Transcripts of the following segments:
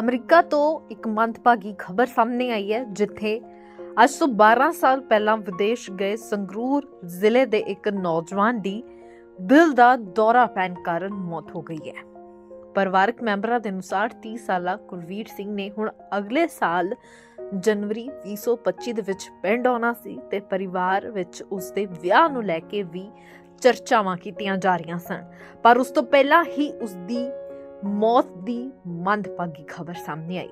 America ਤੋਂ ਇੱਕ ਮੰਦਭਾਗੀ ਖਬਰ ਸਾਹਮਣੇ ਆਈ ਹੈ, ਜਿੱਥੇ ਅੱਜ ਤੋਂ 12 ਸਾਲ ਪਹਿਲਾਂ ਵਿਦੇਸ਼ ਗਏ ਸੰਗਰੂਰ ਜ਼ਿਲ੍ਹੇ ਦੇ ਇੱਕ ਨੌਜਵਾਨ ਦੀ ਦਿਲ ਦਾ ਦੌਰਾ ਪੈਣ ਕਾਰਨ ਮੌਤ ਹੋ ਗਈ ਹੈ। ਪਰਿਵਾਰਕ ਮੈਂਬਰਾਂ ਦੇ ਅਨੁਸਾਰ 30 ਸਾਲਾ ਕੁਲਵੀਰ ਸਿੰਘ ਨੇ ਹੁਣ ਅਗਲੇ ਸਾਲ ਜਨਵਰੀ 2025 ਦੇ ਵਿੱਚ ਪਿੰਡ ਆਉਣਾ ਸੀ ਤੇ ਪਰਿਵਾਰ ਵਿੱਚ ਉਸ ਦੇ ਵਿਆਹ ਨੂੰ ਲੈ ਕੇ ਵੀ ਚਰਚਾਵਾਂ ਕੀਤੀਆਂ ਜਾ ਰਹੀਆਂ ਸਨ। ਪਰ ਉਸ ਤੋਂ ਪਹਿਲਾਂ ਹੀ ਉਸ ਦੀ ਮੌਤ ਦੀ ਮੰਦਭਾਗੀ ਖਬਰ ਸਾਹਮਣੇ ਆਈ।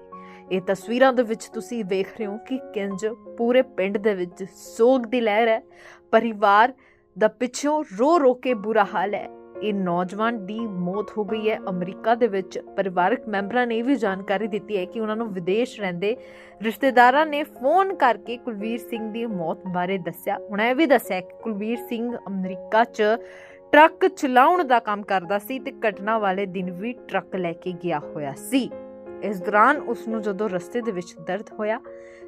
ਇਹ ਤਸਵੀਰਾਂ ਦੇ ਵਿੱਚ ਤੁਸੀਂ ਵੇਖ ਰਹੇ ਹੋ ਕਿ ਕਿੰਜ ਪੂਰੇ ਪਿੰਡ ਦੇ ਵਿੱਚ ਸੋਗ ਦੀ ਲਹਿਰ ਹੈ। ਪਰਿਵਾਰ ਦਾ ਪਿੱਛੋਂ ਰੋ ਰੋ ਕੇ ਬੁਰਾ ਹਾਲ ਹੈ। ਇਹ ਨੌਜਵਾਨ ਦੀ ਮੌਤ ਹੋ ਗਈ ਹੈ। ਅਮਰੀਕਾ ਦੇ ਵਿੱਚ ਪਰਿਵਾਰਕ ਮੈਂਬਰਾਂ ਨੇ ਇਹ ਵੀ ਜਾਣਕਾਰੀ ਦਿੱਤੀ ਹੈ ਕਿ ਉਹਨਾਂ ਨੂੰ ਵਿਦੇਸ਼ ਰਹਿੰਦੇ ਰਿਸ਼ਤੇਦਾਰਾਂ ਨੇ ਫੋਨ ਕਰਕੇ ਕੁਲਵੀਰ ਸਿੰਘ ਦੀ ਮੌਤ ਬਾਰੇ ਦੱਸਿਆ। ਉਹਨਾਂ ਇਹ ਵੀ ਦੱਸਿਆ ਕਿ ਕੁਲਵੀਰ ਸਿੰਘ ਅਮਰੀਕਾ 'ਚ ਟਰੱਕ ਚਲਾਉਣ ਦਾ ਕੰਮ ਕਰਦਾ ਸੀ ਤੇ ਘਟਨਾ ਵਾਲੇ ਦਿਨ ਵੀ ਟਰੱਕ ਲੈ ਕੇ ਗਿਆ ਹੋਇਆ ਸੀ। ਇਸ ਦੌਰਾਨ ਉਸ ਨੂੰ ਜਦੋਂ ਰਸਤੇ ਦੇ ਵਿੱਚ ਦਰਦ ਹੋਇਆ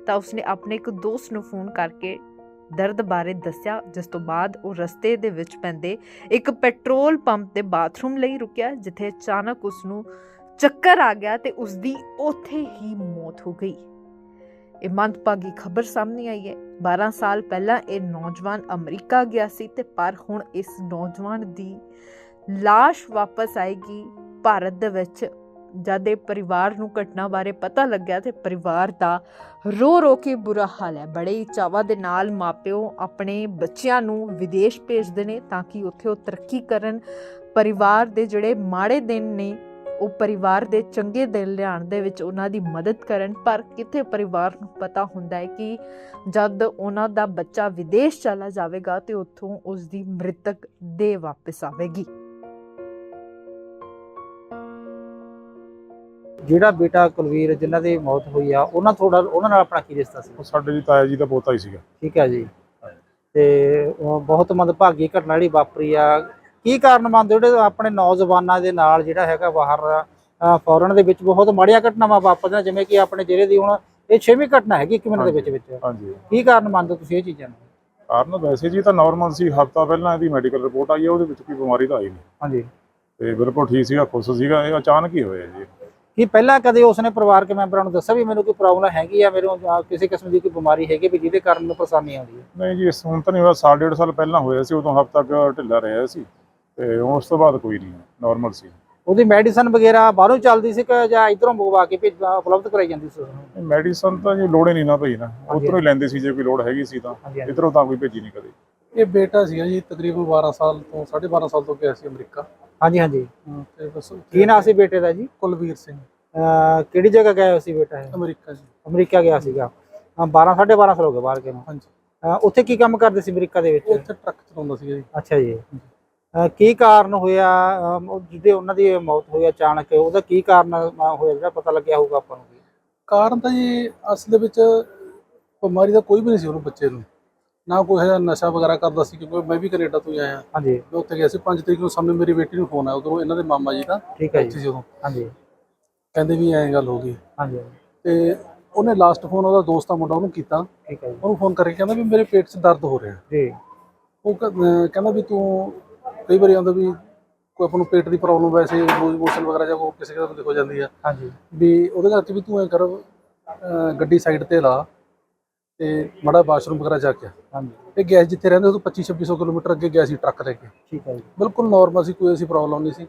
ਤਾਂ ਉਸਨੇ ਆਪਣੇ ਇੱਕ ਦੋਸਤ ਨੂੰ ਫੋਨ ਕਰਕੇ ਦਰਦ ਬਾਰੇ ਦੱਸਿਆ, ਜਿਸ ਤੋਂ ਬਾਅਦ ਉਹ ਰਸਤੇ ਦੇ ਵਿੱਚ ਪੈਂਦੇ ਇੱਕ ਪੈਟਰੋਲ ਪੰਪ ਦੇ ਬਾਥਰੂਮ ਲਈ ਰੁਕਿਆ, ਜਿੱਥੇ ਅਚਾਨਕ ਉਸ ਨੂੰ ਚੱਕਰ ਆ ਗਿਆ ਤੇ ਉਸ ਦੀ ਉੱਥੇ ਹੀ ਮੌਤ ਹੋ ਗਈ। ਇਹ ਮੰਦਭਾਗੀ ਖਬਰ ਸਾਹਮਣੇ ਆਈ ਹੈ। 12 ਸਾਲ ਪਹਿਲਾਂ ਇਹ ਨੌਜਵਾਨ ਅਮਰੀਕਾ ਗਿਆ ਸੀ ਤੇ ਪਰ ਹੁਣ ਇਸ ਨੌਜਵਾਨ ਦੀ লাশ ਵਾਪਸ ਆਏਗੀ ਭਾਰਤ ਦੇ ਵਿੱਚ। ਜਦ ਇਹ ਪਰਿਵਾਰ ਨੂੰ ਘਟਨਾ ਬਾਰੇ ਪਤਾ ਲੱਗਿਆ ਤੇ ਪਰਿਵਾਰ ਦਾ ਰੋ ਰੋ ਕੇ ਬੁਰਾ ਹਾਲ ਹੈ। ਬੜੇ ਹੀ ਚਾਵਾਂ ਦੇ ਨਾਲ ਮਾਪਿਓ ਆਪਣੇ ਬੱਚਿਆਂ ਨੂੰ ਵਿਦੇਸ਼ ਭੇਜਦੇ ਨੇ ਤਾਂ ਕਿ ਉੱਥੇ ਉਹ ਤਰੱਕੀ ਕਰਨ। ਪਰਿਵਾਰ ਦੇ ਜਿਹੜੇ ਮਾੜੇ ਦਿਨ ਨੇ ਉਹ ਪਰਿਵਾਰ ਦੇ ਚੰਗੇ ਦਿਨ ਲਿਆਉਣ ਦੇ ਵਿੱਚ ਉਹਨਾਂ ਦੀ ਮਦਦ ਕਰਨ। ਪਰ ਕਿਤੇ ਪਰਿਵਾਰ ਨੂੰ ਪਤਾ ਹੁੰਦਾ ਹੈ ਕਿ ਜਦ ਉਹਨਾਂ ਦਾ ਬੱਚਾ ਵਿਦੇਸ਼ ਚਲਾ ਜਾਵੇਗਾ ਤੇ ਉੱਥੋਂ ਉਸ ਦੀ ਮ੍ਰਿਤਕ ਦੇਹ ਵਾਪਸ ਆਵੇਗੀ। ਜਿਹੜਾ ਬੇਟਾ ਕੁਲਵੀਰ ਜਿਨ੍ਹਾਂ ਦੀ ਮੌਤ ਹੋਈ ਆ ਉਹਨਾਂ ਥੋੜਾ ਉਹਨਾਂ ਨਾਲ ਆਪਣਾ ਕੀ ਰਿਸ਼ਤਾ ਸੀ? ਉਹ ਸਾਡੇ ਜੀ ਤਾਇਆ ਜੀ ਦਾ ਪੋਤਾ ਹੀ ਸੀਗਾ। ਠੀਕ ਹੈ ਜੀ। ਤੇ ਉਹ ਬਹੁਤ ਮੰਦਭਾਗੀ ਘਟਨਾ ਜਿਹੜੀ ਵਾਪਰੀ ਆ ਕੀ ਕਾਰਨ ਮੰਨਦੇ ਹੋ ਜਿਹੜੇ ਆਪਣੇ ਨੌਜਵਾਨਾਂ ਦੇ ਨਾਲ ਜਿਹੜਾ ਹੈਗਾ ਬਾਹਰ ਫੋਰਨ ਦੇ ਵਿੱਚ ਬਹੁਤ ਮਾੜੀਆਂ ਘਟਨਾਵਾਂ ਵਾਪਰਦੀਆਂ ਜਿਵੇਂ ਕਿ ਆਪਣੇ ਜ਼ਿਲ੍ਹੇ ਦੀ ਹੁਣ ਇਹ ਛੇਵੀਂ ਘਟਨਾ ਹੈਗੀ ਇੱਕ ਮਿੰਟ ਦੇ ਵਿੱਚ ਵਿੱਚ। ਹਾਂਜੀ। ਕੀ ਕਾਰਨ ਮੰਨਦੇ ਤੁਸੀਂ ਇਹ ਚੀਜ਼ਾਂ ਨੂੰ? ਕਾਰਨ ਵੈਸੇ ਜੀ ਤਾਂ ਨਾਰਮਲ ਸੀ ਹਫਤਾ ਪਹਿਲਾਂ ਇਹਦੀ ਮੈਡੀਕਲ ਰਿਪੋਰਟ ਆਈ ਹੈ ਉਹਦੇ ਵਿੱਚ ਕੋਈ ਬਿਮਾਰੀ ਤਾਂ ਆਈ ਨਹੀਂ। ਹਾਂਜੀ। ਤੇ ਬਿਲਕੁਲ ਠੀਕ ਸੀਗਾ ਖੁਸ਼ ਸੀਗਾ ਇਹ ਅਚਾਨਕ ਹੀ ਹੋਇਆ ਜੀ। ਕੀ ਪਹਿਲਾਂ ਕਦੇ ਉਸਨੇ ਪਰਿਵਾਰਕ ਮੈਂਬਰਾਂ ਨੂੰ ਦੱਸਿਆ ਵੀ ਮੈਨੂੰ ਕੋਈ ਪ੍ਰੋਬਲਮ ਹੈਗੀ ਆ ਅਹ, ਕਿਸੇ ਕਿਸਮ ਦੀ ਕੋਈ ਬਿਮਾਰੀ ਹੈਗੀ ਵੀ ਜਿਹਦੇ ਕਾਰਨ ਮੈਨੂੰ ਪਰੇਸ਼ਾਨੀ ਆਉਂਦੀ ਹੈ? ਨਹੀਂ ਜੀ ਇਸ ਹੁਣ ਤਾਂ ਨਹੀਂ ਹੋਇਆ ਸਾਲ ਡੇਢ ਸਾਲ ਪਹਿਲਾਂ ਹੋਇਆ ਸੀ ਉਦੋਂ ਹਫਤਾ ਤੱਕ ਢਿੱਲਾ ਰਿਹਾ ਸੀ। ਤੇ ਉਸ ਤੋਂ ਬਾਅਦ ਕੋਈ ਨਹੀਂ ਨਾਰਮਲ ਸੀ। ਉਹਦੀ ਮੈਡੀਸਨ ਵਗੈਰਾ ਬਾਹਰੋਂ ਚੱਲਦੀ ਸੀ ਕਿ ਜਾਂ ਇਧਰੋਂ ਮੰਗਵਾ ਕੇ ਭੇਜ ਉਪਲਬਧ ਕਰਾਈ ਜਾਂਦੀ ਸੀ ਮੈਡੀਸਨ ਤਾਂ ਜੀ ਲੋੜ ਹੀ ਨਹੀਂ ਨਾ ਪਈ ਨਾ। ਉਧਰੋਂ ਹੀ ਲੈਂਦੇ ਸੀ ਜੇ ਕੋਈ ਲੋੜ ਹੈਗੀ ਸੀ ਤਾਂ। ਇਧਰੋਂ ਤਾਂ ਕੋਈ ਭੇਜੀ ਨਹੀਂ ਕਦੇ। ਇਹ ਬੇਟਾ ਸੀਗਾ ਜੀ ਤਕਰੀਬਨ 12 ਸਾਲ ਤੋਂ 12.5 ਸਾਲ ਤੋਂ ਗਿਆ ਸੀ ਅਮਰੀਕਾ। ਹਾਂਜੀ ਹਾਂਜੀ। ਹਾਂ, ਤੇ ਬਸ ਕੀ ਨਾਂ ਸੀ ਬੇਟੇ ਦਾ ਜੀ? ਕੁਲਵੀਰ ਸਿੰਘ। ਕਿਹੜੀ ਜਗ੍ਹਾ ਗਿਆ ਸੀ ਬੇਟਾ ਇਹ? ਅਮਰੀਕਾ ਜੀ। ਅਮਰੀਕਾ ਗਿਆ ਸੀਗਾ। ਹਾਂ 12 12.5 ਸਾਲ ਹੋ ਗਏ ਬਾਹਰ ਗਏ ਨੂੰ। ਹਾਂਜੀ। ਉੱਥੇ ਕੀ ਕੰਮ ਕਰਦੇ ਸੀ ਅਮਰੀਕਾ ਦੇ ਵਿੱਚ? ਉੱਥੇ ਟਰੱਕ ਚਲਾਉਂਦਾ ਸੀਗਾ ਜੀ। ਅੱਛਾ ਜੀ। ਕੀ ਕਾਰਨ ਹੋਇਆ? ਜਿਹਦੇ ਉਹਨਾਂ ਦੀ ਮੌਤ ਹੋਈ ਅਚਾਨਕ ਉਹਦਾ ਕੀ ਕਾਰਨ ਹੋਇਆ ਜਿਹੜਾ ਪਤਾ ਲੱਗਿਆ ਹੋਊਗਾ ਆਪਾਂ ਨੂੰ ਕਾਰਨ ਤਾਂ ਜੀ ਅਸਲ ਵਿੱਚ ਬਿਮਾਰੀ ਦਾ ਕੋਈ ਵੀ ਨਹੀਂ ਸੀ ਉਹਨੂੰ ਬੱਚੇ ਨੂੰ। ਨਾ ਕੋਈ ਹੈ ਨਸ਼ਾ ਵਗੈਰਾ ਕਰਦਾ ਸੀ ਕਿਉਂਕਿ ਮੈਂ ਵੀ ਕੈਨੇਡਾ ਤੋਂ ਹੀ ਆਇਆ। ਹਾਂਜੀ। ਮੈਂ ਉੱਥੇ ਗਿਆ ਸੀ 5 ਤਰੀਕ ਨੂੰ ਸਾਹਮਣੇ ਮੇਰੀ ਬੇਟੀ ਨੂੰ ਫੋਨ ਆਇਆ ਉਧਰੋਂ ਇਹਨਾਂ ਦੇ ਮਾਮਾ ਜੀ ਦਾ। ਠੀਕ ਹੈ ਜੀ। ਉਦੋਂ। ਹਾਂਜੀ। ਕਹਿੰਦੇ ਵੀ ਐਂ ਗੱਲ ਹੋ ਗਈ। ਹਾਂਜੀ। ਤੇ ਉਹਨੇ ਲਾਸਟ ਫੋਨ ਉਹਦਾ ਦੋਸਤ ਦਾ ਮੁੰਡਾ ਉਹਨੂੰ ਕੀਤਾ। ਠੀਕ ਹੈ ਜੀ। ਉਹਨੂੰ ਫੋਨ ਕਰਕੇ ਕਹਿੰਦਾ ਵੀ ਮੇਰੇ ਪੇਟ 'ਚ ਦਰਦ ਹੋ ਰਿਹਾ। ਜੀ। ਉਹ ਕਹਿੰਦਾ ਵੀ ਤੂੰ ਕਈ ਵਾਰੀ ਆਉਂਦਾ ਵੀ ਕੋਈ ਆਪਾਂ ਨੂੰ ਪੇਟ ਦੀ ਪ੍ਰੋਬਲਮ ਵੈਸੇ ਲੂਜ਼ ਮੋਸ਼ਨ ਵਗੈਰਾ ਜਾਂ ਕੋਈ ਕਿਸੇ ਕਿਸੇ ਨੂੰ ਹੋ ਜਾਂਦੀ ਆ। ਹਾਂਜੀ। ਵੀ ਉਹਦੇ ਕਰਕੇ ਵੀ ਤੂੰ ਐ ਕਰ ਅਹ ਗੱਡੀ ਸਾਈਡ ਤੇ ਲਾ ਤੇ ਮੜਾ ਬਾਥਰੂਮ ਵਗੈਰਾ ਜਾ ਕੇ ਆ। ਹਾਂਜੀ। ਇਹ ਗੈਸ ਜਿੱਥੇ ਰਹਿੰਦੇ ਉਹ ਤੋਂ 25 2600 ਕਿਲੋਮੀਟਰ ਅੱਗੇ ਗਿਆ ਸੀ ਟਰੱਕ ਲੈ ਕੇ ਠੀਕ ਹੈ ਜੀ। ਬਿਲਕੁਲ ਨਾਰਮਲ ਸੀ ਕੋਈ ਐਸੀ ਪ੍ਰੋਬਲਮ ਨਹੀਂ ਸੀ।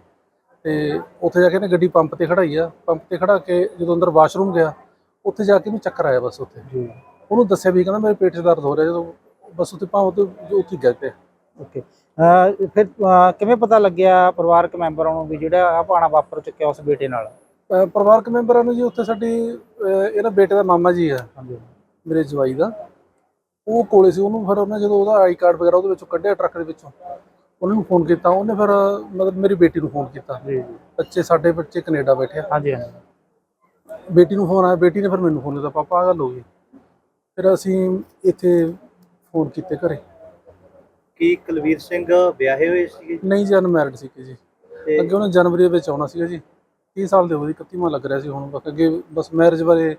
ਤੇ ਉੱਥੇ ਜਾ ਕੇ ਨੇ ਗੱਡੀ ਪੰਪ ਤੇ ਖੜਾਈ ਆ। ਪੰਪ ਤੇ ਖੜਾ ਕੇ ਜਦੋਂ ਅੰਦਰ ਵਾਸ਼ਰੂਮ ਗਿਆ ਉੱਥੇ ਜਾ ਕੇ ਉਹਨੂੰ ਚੱਕਰ ਆਇਆ ਬਸ ਉੱਥੇ। ਜੀ। ਉਹਨੂੰ ਦੱਸਿਆ ਵੀ ਕਹਿੰਦਾ ਮੇਰੇ ਪੇਟ 'ਚ ਦਰਦ ਹੋ ਰਿਹਾ ਜਦੋਂ ਬਸ ਉੱਥੇ ਭਾਵੇਂ ਉੱਥੇ ਉੱਥੇ ਗਏ ਤੇ ਓਕੇ ਫਿਰ ਅਹ ਕਿਵੇਂ ਪਤਾ ਲੱਗਿਆ ਪਰਿਵਾਰਕ ਮੈਂਬਰਾਂ ਨੂੰ ਵੀ ਜਿਹੜਾ ਆ ਪਾਣਾ ਵਾਪਰ ਚੁੱਕਿਆ ਉਸ ਬੇਟੇ ਨਾਲ? ਅਹ ਪਰਿਵਾਰਕ ਮੈਂਬਰਾਂ ਨੂੰ ਜੀ ਉੱਥੇ ਸਾਡੀ ਅਹ ਇਹਦਾ ਬੇਟੇ ਦਾ ਮਾਮਾ ਜੀ ਆ ਹਾਂਜੀ। ਮੇਰੇ ਜਵਾਈ ਦਾ। ਉਹ ਕੋਲੇ ਸੀ ਉਹਨੂੰ ਫਿਰ ਉਹਨੇ ਜਦੋਂ ਉਹਦਾ ਆਈ ਕਾਰਡ ਵਗੈਰਾ ਉਹਦੇ ਵਿੱਚੋਂ ਕੱਢਿਆ ਟਰੱਕ ਦੇ ਵਿੱਚੋਂ ਉਹਨਾਂ ਨੂੰ ਫੋਨ ਕੀਤਾ। ਉਹਨੇ ਫਿਰ ਮਤਲਬ ਮੇਰੀ ਬੇਟੀ ਨੂੰ ਫੋਨ ਕੀਤਾ। ਜੀ ਜੀ। ਬੱਚੇ ਸਾਡੇ ਬੱਚੇ ਕੈਨੇਡਾ ਬੈਠੇ ਆ। ਹਾਂਜੀ ਹਾਂਜੀ। ਬੇਟੀ ਨੂੰ ਫੋਨ ਆਇਆ ਬੇਟੀ ਨੇ ਫਿਰ ਮੈਨੂੰ ਫੋਨ ਕੀਤਾ ਪਾਪਾ ਆ ਗੱਲ ਹੋ ਗਈ। ਫਿਰ ਅਸੀਂ ਇੱਥੇ ਫੋਨ ਕੀਤੇ ਘਰੇ। ਕੀ ਕੁਲਵੀਰ ਸਿੰਘ ਵਿਆਹੇ ਹੋਏ ਸੀਗੇ ਨਹੀਂ ਜੀ ਅਨਮੈਰਿਡ ਸੀ ਜੀ। ਤੇ ਅੱਗੇ ਉਹਨੇ ਜਨਵਰੀ ਵਿੱਚ ਆਉਣਾ ਸੀਗਾ ਜੀ। 30 ਸਾਲ ਦੇ ਹੋ ਗਏ 31ਵਾਂ ਲੱਗ ਰਿਹਾ ਸੀ ਹੁਣ। ਬਸ ਅੱਗੇ ਬਸ ਮੈਰਿਜ ਬਾਰੇ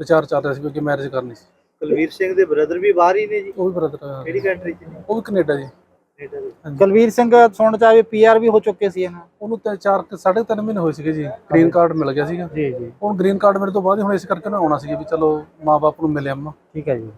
ਵਿਚਾਰ ਚੱਲ ਰਿਹਾ ਸੀ ਵੀ ਅੱਗੇ ਮੈਰਿਜ ਕਰਨੀ ਸੀ। ਕੁਲਵੀਰ ਸਿੰਘ ਦੇ ਬ੍ਰਦਰ ਵੀ ਬਾਹਰ ਹੀ ਨੇ ਜੀ? ਉਹ ਵੀ ਬ੍ਰਦਰ ਕਿਹੜੀ ਕੰਟਰੀ ਚ ਨੇ? ਉਹ ਵੀ ਕੈਨੇਡਾ ਜੀ। ਕੈਨੇਡਾ ਦੇ। ਹਾਂਜੀ। ਕੁਲਵੀਰ ਸਿੰਘ ਸੁਣਨ ਚ ਆਵੇ ਪੀਆਰ ਵੀ ਹੋ ਚੁੱਕੇ ਸੀ ਇਹਨਾਂ। ਉਹਨੂੰ ਤੇ ਚਾਰ ਕੁ- ਸਾਢੇ ਕੁ ਤਿੰਨ ਮਹੀਨੇ ਹੋਏ ਸੀਗੇ ਜੀ। ਗ੍ਰੀਨ ਕਾਰਡ ਮਿਲ ਗਿਆ ਸੀਗਾ। ਜੀ ਜੀ। ਹੁਣ ਗ੍ਰੀਨ ਕਾਰਡ ਮੇਰੇ ਤੋਂ ਬਾਅਦ ਹੀ ਹੁਣ ਇਸ ਕਰਕੇ ਨਾ ਆਉਣਾ ਸੀ ਵੀ ਚਲੋ ਮਾਪੇ ਨੂੰ ਮਿਲਿਆ ਮੈਂ। ਠੀਕ ਹੈ ਜੀ।